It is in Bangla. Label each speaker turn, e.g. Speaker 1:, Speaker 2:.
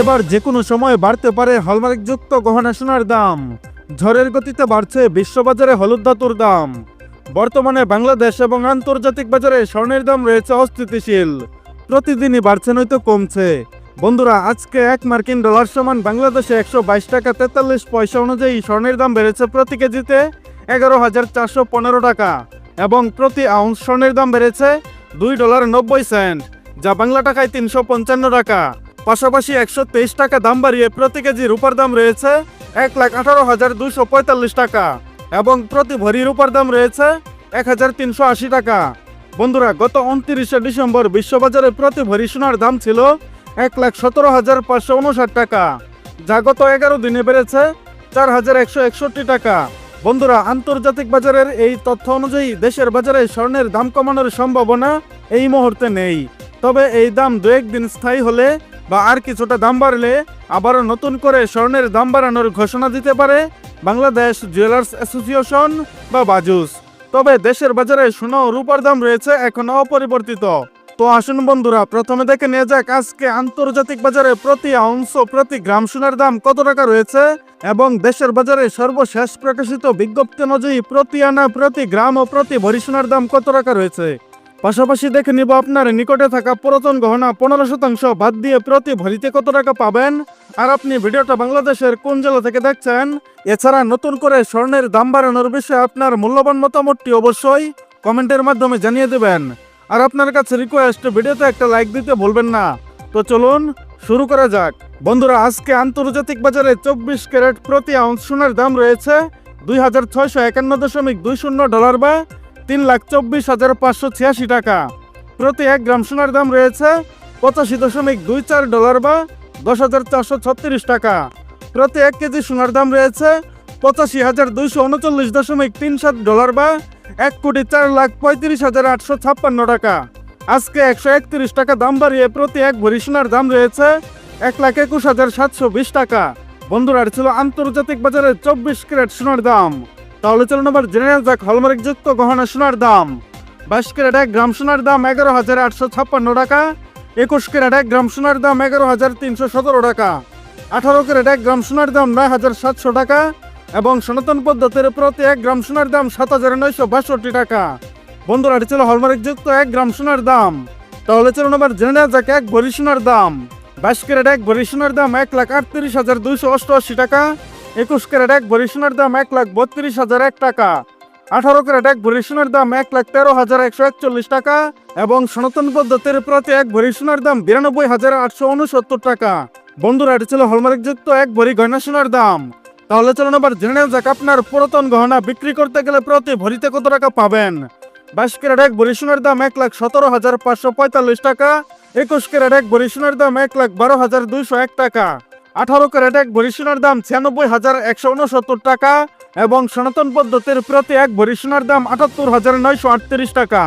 Speaker 1: এবার যে কোনো সময় বাড়তে পারে হলমার্কযুক্ত গহনা সোনার দাম। ঝড়ের গতিতে বাড়ছে বিশ্ববাজারে হলুদ ধাতুর দাম। বর্তমানে বাংলাদেশ এবং আন্তর্জাতিক বাজারে স্বর্ণের দাম রয়েছে অস্থিতিশীল। প্রতিদিনই বাড়ছে নয়তো কমছে। বন্ধুরা, আজকে এক মার্কিন ডলার সমান বাংলাদেশে একশো বাইশ টাকা তেতাল্লিশ পয়সা অনুযায়ী স্বর্ণের দাম বেড়েছে প্রতি কেজিতে এগারো হাজার চারশো পনেরো টাকা এবং প্রতি আউন্স স্বর্ণের দাম বেড়েছে দুই ডলার নব্বই সেন্ট, যা বাংলা টাকায় তিনশো পঞ্চান্ন টাকা। পাশাপাশি একশো তেইশ টাকা দাম বাড়িয়ে প্রতি কেজি রূপার দাম রয়েছে এক লাখ আঠারো হাজার দুশো পঁয়তাল্লিশ টাকা এবং প্রতি ভরি রূপার দাম রয়েছে এক হাজার তিনশো আশি টাকা। বন্ধুরা, গত উনত্রিশে ডিসেম্বর বিশ্ববাজারে প্রতি ভরি সোনার দাম ছিল এক লাখ সতেরো হাজার পাঁচশো উনষাট টাকা, যা গত এগারো দিনে বেড়েছে চার হাজার একশো একষট্টি টাকা। বন্ধুরা, আন্তর্জাতিক বাজারের এই তথ্য অনুযায়ী দেশের বাজারে স্বর্ণের দাম কমানোর সম্ভাবনা এই মুহূর্তে নেই। তবে এই দাম দু একদিন স্থায়ী হলে বা আর কিছুটা দাম বাড়লে আবারও নতুন করে স্বর্ণের দাম বাড়ানোর ঘোষণা দিতে পারে বাংলাদেশ জুয়েলার্স অ্যাসোসিয়েশন বা বাজুস। তবে দেশের বাজারে সোনা ও রূপার দাম রয়েছে এখনও অপরিবর্তিত। তো আসুন বন্ধুরা, প্রথমে দেখে নিয়ে যাক আজকে আন্তর্জাতিক বাজারে প্রতি ও প্রতি গ্রাম সোনার দাম কত টাকা রয়েছে এবং দেশের বাজারে সর্বশেষ প্রকাশিত বিজ্ঞপ্তি অনুযায়ী প্রতি আনা, প্রতি গ্রাম ও প্রতি ভরি সোনার দাম কত টাকা রয়েছে? পাশাপাশি দেখে নিব আপনার নিকটে থাকা পুরাতন গহনা, পনেরো শতাংশ। বাদ দিয়ে প্রতি ভরিতে কত টাকা পাবেন? আর আপনি ভিডিওটা বাংলাদেশের কোন জেলা থেকে দেখছেন? এছাড়া নতুন করে স্বর্ণের দাম বাড়ানোর বিষয়ে আপনার মূল্যবান মতামতটি অবশ্যই কমেন্টের মাধ্যমে জানিয়ে দেবেন। আর আপনার কাছে রিকোয়েস্ট ভিডিওতে একটা লাইক দিতে ভুলবেন না। তো চলুন শুরু করা যাক। বন্ধুরা, আজকে আন্তর্জাতিক বাজারে চব্বিশ ক্যারেট প্রতি আউন্স সোনার দাম রয়েছে দুই হাজার ছয়শো একান্ন দশমিক দুই শূন্য ডলার বা তিন লাখ চব্বিশ হাজার পাঁচশো ছিয়াশি টাকা। প্রতি এক গ্রাম সোনার দাম রয়েছে পঁচাশি দশমিক দুই চার ডলার বা দশ হাজার চারশো ছত্রিশ টাকা। প্রতি এক কেজি সোনার দাম রয়েছে পঁচাশি হাজার দুইশো উনচল্লিশ দশমিক তিন সাত ডলার বা এক কোটি চার লাখ পঁয়ত্রিশ হাজার আটশো ছাপ্পান্ন টাকা। আজকে একশো একত্রিশ টাকা দাম বাড়িয়ে প্রতি এক ভরি সোনার দাম রয়েছে এক লাখ একুশ হাজার সাতশো বিশ টাকা। বন্ধুরা ছিল আন্তর্জাতিক বাজারে চব্বিশ ক্যারেট সোনার দাম। তাহলে চলুন আবার জেনে নেওয়া যাক হলমার্কযুক্ত গহনা সোনার দাম। বাইশ ক্যারেট এক গ্রাম সোনার দাম এগারো হাজার আটশো ছাপ্পান্ন টাকা। একুশ ক্যারেট এক গ্রাম সোনার দাম এগারো হাজার তিনশো সতেরো টাকা। আঠারো ক্যারেট এক গ্রাম সোনার দাম নয় হাজার সাতশো টাকা এবং সনাতন পদ্ধতির প্রতি এক গ্রাম সোনার দাম সাত হাজার নয়শো বাষট্টি টাকা। বন্ধুরা, এটি ছিল হলমার্কযুক্ত এক গ্রাম সোনার দাম। তাহলে চলুন আবার জেনে নেওয়া যাক, এক ভরি সোনার দাম। বাইশ ক্যারেট এক ভরি সোনার দাম এক লাখ আটত্রিশ হাজার দুইশো অষ্টআশি টাকা। একুশ ক্যারেট এক ভরি সোনার দাম এক লাখ বত্রিশ হাজার এক টাকা। আঠারো ক্যারেট এক ভরি সোনার দাম এক লাখ তেরো হাজার একশো একচল্লিশ টাকা এবং সনাতন পদ্ধতির প্রতি এক ভরি সোনার দাম বিরানব্বই হাজার আটশো উনসত্তর টাকা। বন্ধুরা, এটি ছিল হলমার্কযুক্ত এক ভরি গয়না সোনার দাম। তাহলে চলুন আবার জেনে নেওয়া যাক আপনার পুরাতন গহনা বিক্রি করতে গেলে প্রতি ভরিতে কত টাকা পাবেন। বাইশ ক্যারেট এক ভরি সোনার দাম এক লাখ সতেরো হাজার পাঁচশো পঁয়তাল্লিশ টাকা। একুশ ক্যারেট এক ভরি সোনার দাম এক লাখ বারো হাজার দুইশো এক টাকা। আঠারো ক্যারেট এক ভরি সোনার দাম ছিয়ানব্বই হাজার একশো উনসত্তর টাকা এবং সনাতন পদ্ধতির প্রতি এক ভরি সোনার দাম আটাত্তর হাজার নয়শো আটত্রিশ টাকা।